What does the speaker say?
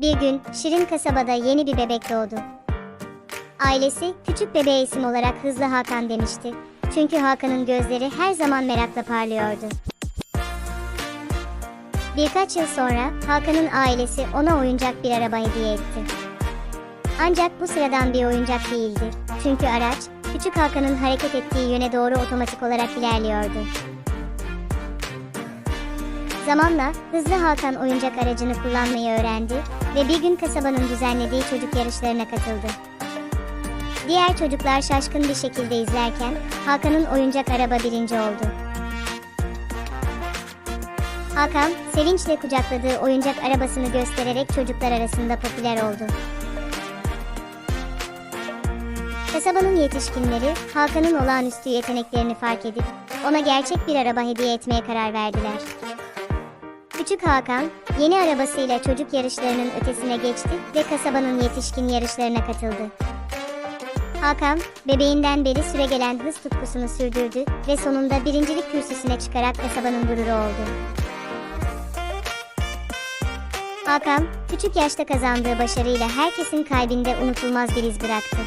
Bir gün Şirin kasabada yeni bir bebek doğdu. Ailesi küçük bebeğe isim olarak Hızlı Hakan demişti. Çünkü Hakan'ın gözleri her zaman merakla parlıyordu. Birkaç yıl sonra Hakan'ın ailesi ona oyuncak bir araba hediye etti. Ancak bu sıradan bir oyuncak değildi. Çünkü araç, küçük Hakan'ın hareket ettiği yöne doğru otomatik olarak ilerliyordu. Zamanla Hızlı Hakan oyuncak aracını kullanmayı öğrendi ve bir gün kasabanın düzenlediği çocuk yarışlarına katıldı. Diğer çocuklar şaşkın bir şekilde izlerken Hakan'ın oyuncak araba birinci oldu. Hakan, sevinçle kucakladığı oyuncak arabasını göstererek çocuklar arasında popüler oldu. Kasabanın yetişkinleri Hakan'ın olağanüstü yeteneklerini fark edip ona gerçek bir araba hediye etmeye karar verdiler. Küçük Hakan, yeni arabasıyla çocuk yarışlarının ötesine geçti ve kasabanın yetişkin yarışlarına katıldı. Hakan, bebeğinden beri süregelen hız tutkusunu sürdürdü ve sonunda birincilik kürsüsüne çıkarak kasabanın gururu oldu. Hakan, küçük yaşta kazandığı başarıyla herkesin kalbinde unutulmaz bir iz bıraktı.